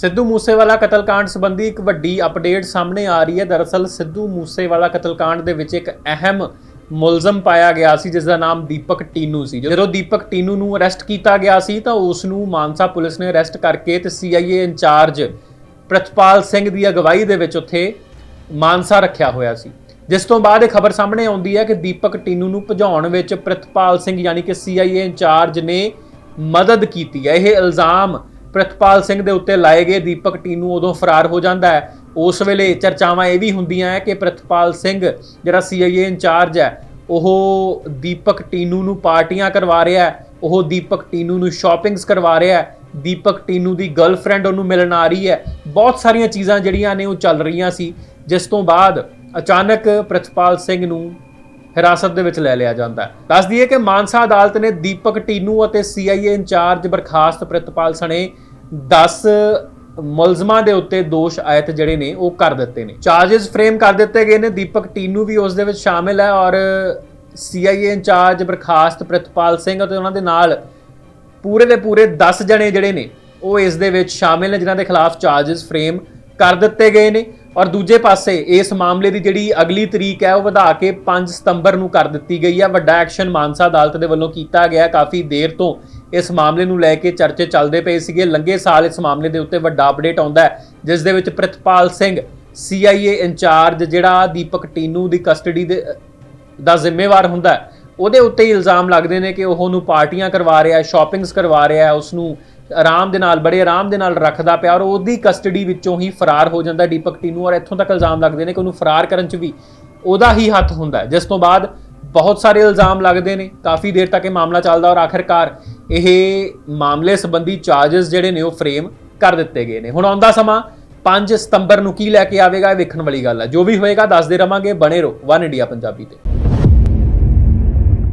ਸਿੱਧੂ ਮੂਸੇਵਾਲਾ ਕਤਲकांड ਸੰਬੰਧੀ ਇੱਕ ਵੱਡੀ ਅਪਡੇਟ ਸਾਹਮਣੇ ਆ ਰਹੀ ਹੈ। ਦਰਅਸਲ ਸਿੱਧੂ ਮੂਸੇਵਾਲਾ ਕਤਲकांड ਦੇ ਵਿੱਚ ਇੱਕ ਅਹਿਮ ਮੁਲਜ਼ਮ ਪਾਇਆ ਗਿਆ ਸੀ ਜਿਸ ਦਾ ਨਾਮ ਦੀਪਕ ਟੀਨੂ ਸੀ। ਜਦੋਂ ਦੀਪਕ ਟੀਨੂ ਨੂੰ ਅਰੈਸਟ ਕੀਤਾ ਗਿਆ ਸੀ, ਤਾਂ ਉਸ ਨੂੰ ਮਾਨਸਾ ਪੁਲਿਸ ਨੇ ਅਰੈਸਟ ਕਰਕੇ ਤੇ CIA in charge Pratpal Singh ਦੀ ਅਗਵਾਈ ਦੇ ਵਿੱਚ ਉੱਥੇ ਮਾਨਸਾ ਰੱਖਿਆ ਹੋਇਆ ਸੀ। ਜਿਸ ਤੋਂ ਬਾਅਦ ਇਹ ਖਬਰ ਸਾਹਮਣੇ ਆਉਂਦੀ ਹੈ ਕਿ ਦੀਪਕ ਟੀਨੂ ਨੂੰ ਭਜਾਉਣ ਵਿੱਚ ਪ੍ਰਤਪਾਲ ਸਿੰਘ ਯਾਨੀ ਕਿ ਸੀਆਈਏ ਇੰਚਾਰਜ ਨੇ ਮਦਦ ਕੀਤੀ ਹੈ। ਇਹ ਇਲਜ਼ਾਮ ਪ੍ਰਤਪਾਲ ਸਿੰਘ ਦੇ ਉੱਤੇ ਲਾਏ ਗਏ ਦੀਪਕ ਟੀਨੂ ਉਦੋਂ ਫਰਾਰ ਹੋ ਜਾਂਦਾ ਹੈ। ਉਸ ਵੇਲੇ ਚਰਚਾਵਾਂ ਇਹ ਵੀ ਹੁੰਦੀਆਂ ਹੈ ਕਿ ਪ੍ਰਤਪਾਲ ਸਿੰਘ ਜਿਹੜਾ ਸੀਆਈਏ ਇੰਚਾਰਜ ਹੈ, ਉਹ ਦੀਪਕ ਟੀਨੂ ਨੂੰ ਪਾਰਟੀਆਂ ਕਰਵਾ ਰਿਹਾ ਹੈ, ਉਹ ਦੀਪਕ ਟੀਨੂ ਨੂੰ ਸ਼ਾਪਿੰਗਸ ਕਰਵਾ ਰਿਹਾ ਹੈ, ਦੀਪਕ ਟੀਨੂ ਦੀ ਗਰਲਫ੍ਰੈਂਡ ਉਹਨੂੰ ਮਿਲਣ ਆ ਰਹੀ ਹੈ। ਬਹੁਤ ਸਾਰੀਆਂ ਚੀਜ਼ਾਂ ਜਿਹੜੀਆਂ ਨੇ ਉਹ ਚੱਲ ਰਹੀਆਂ ਸੀ, ਜਿਸ ਤੋਂ ਬਾਅਦ ਅਚਾਨਕ ਪ੍ਰਤਪਾਲ ਸਿੰਘ ਨੂੰ ਹਿਰਾਸਤ ਦੇ ਵਿੱਚ ਲੈ ਲਿਆ ਜਾਂਦਾ ਹੈ। ਦੱਸ ਦਈਏ ਕਿ ਮਾਨਸਾ ਅਦਾਲਤ ਨੇ ਦੀਪਕ ਟੀਨੂ ਅਤੇ ਸੀਆਈਏ ਇੰਚਾਰਜ ਬਰਖਾਸਤ ਪ੍ਰਿਤਪਾਲ ਸਣੇ 10 ਮੁਲਜ਼ਮਾਂ ਦੇ ਉੱਤੇ ਦੋਸ਼ ਆਇਤ ਜਿਹੜੇ ਨੇ, ਉਹ ਕਰ ਦਿੱਤੇ ਨੇ। ਚਾਰजेस ਫਰੇਮ ਕਰ ਦਿੱਤੇ ਗਏ ਨੇ। ਦੀਪਕ ਟੀਨੂ ਵੀ ਉਸ ਦੇ ਵਿੱਚ ਸ਼ਾਮਿਲ ਹੈ ਔਰ ਸੀਆਈਏ ਇੰਚਾਰਜ ਬਰਖਾਸਤ ਪ੍ਰਿਤਪਾਲ ਸਿੰਘ ਅਤੇ ਉਹਨਾਂ ਦੇ ਨਾਲ ਪੂਰੇ ਦੇ ਪੂਰੇ 10 ਜਣੇ ਜਿਹੜੇ ਨੇ, ਉਹ ਇਸ ਦੇ ਵਿੱਚ ਸ਼ਾਮਿਲ ਨੇ, ਜਿਨ੍ਹਾਂ ਦੇ ਖਿਲਾਫ ਚਾਰजेस ਫਰੇਮ ਕਰ ਦਿੱਤੇ ਗਏ ਨੇ। ਔਰ ਦੂਜੇ ਪਾਸੇ ਇਸ ਮਾਮਲੇ ਦੀ ਜਿਹੜੀ ਅਗਲੀ ਤਰੀਕ ਹੈ, ਉਹ ਵਧਾ ਕੇ 5 ਸਤੰਬਰ ਨੂੰ ਕਰ ਦਿੱਤੀ ਗਈ ਹੈ। ਵੱਡਾ ਐਕਸ਼ਨ ਮਾਨਸਾ ਅਦਾਲਤ ਦੇ ਵੱਲੋਂ ਕੀਤਾ ਗਿਆ ਕਾਫੀ ਦੇਰ ਤੋਂ ਇਸ ਮਾਮਲੇ ਨੂੰ ਲੈ ਕੇ ਚਰਚੇ ਚੱਲਦੇ ਪਏ ਸੀਗੇ। ਲੰਗੇ ਸਾਲ ਇਸ ਮਾਮਲੇ ਦੇ ਉੱਤੇ ਵੱਡਾ ਅਪਡੇਟ ਆਉਂਦਾ ਹੈ, ਜਿਸ ਦੇ ਵਿੱਚ ਪ੍ਰਿਤਪਾਲ ਸਿੰਘ, ਸੀਆਈਏ ਇੰਚਾਰਜ ਜਿਹੜਾ ਦੀਪਕ ਟੀਨੂ ਦੀ ਕਸਟਡੀ ਦੇ, ਦਾ ਜ਼ਿੰਮੇਵਾਰ ਹੁੰਦਾ ਹੈ, ਉਹਦੇ ਉੱਤੇ ਹੀ ਇਲਜ਼ਾਮ ਲੱਗਦੇ ਨੇ ਕਿ ਉਹ ਉਹਨੂੰ ਪਾਰਟੀਆਂ ਕਰਵਾ ਰਿਹਾ ਹੈ, ਸ਼ਾਪਿੰਗਸ ਕਰਵਾ ਰਿਹਾ ਹੈ ਉਸ ਨੂੰ ਆਰਾਮ ਦੇ ਨਾਲ, ਬੜੇ ਆਰਾਮ ਦੇ ਨਾਲ ਰੱਖਦਾ ਪਿਆ ਔਰ ਉਹਦੀ ਕਸਟਡੀ ਵਿੱਚੋਂ ਹੀ ਫਰਾਰ ਹੋ ਜਾਂਦਾ ਦੀਪਕ ਟੀਨੂ ਔਰ ਇੱਥੋਂ ਤੱਕ ਇਲਜ਼ਾਮ ਲੱਗਦੇ ਨੇ ਕਿ ਉਹਨੂੰ ਫਰਾਰ ਕਰਨ 'ਚ ਵੀ ਉਹਦਾ ਹੀ ਹੱਥ ਹੁੰਦਾ ਜਿਸ ਤੋਂ ਬਾਅਦ ਬਹੁਤ ਸਾਰੇ ਇਲਜ਼ਾਮ ਲੱਗਦੇ ਨੇ। ਕਾਫੀ ਦੇਰ ਤੱਕ ਇਹ ਮਾਮਲਾ ਚੱਲਦਾ ਔਰ ਆਖਿਰਕਾਰ ਇਹ ਮਾਮਲੇ ਸੰਬੰਧੀ ਚਾਰजेस ਜਿਹੜੇ ਨੇ ਉਹ ਫਰੇਮ ਕਰ ਦਿੱਤੇ ਗਏ ਨੇ। ਹੁਣ ਆਉਂਦਾ ਸਮਾਂ 5 ਸਤੰਬਰ ਨੂੰ ਕੀ ਲੈ ਕੇ ਆਵੇਗਾ, ਇਹ ਵੇਖਣ ਵਾਲੀ ਗੱਲ ਹੈ। ਜੋ ਵੀ ਹੋਏਗਾ, ਦੱਸਦੇ ਰਵਾਂਗੇ। ਬਣੇ ਰਹੋ। ਵਨ ਇੰਡੀਆ ਪੰਜਾਬੀ ਤੇ।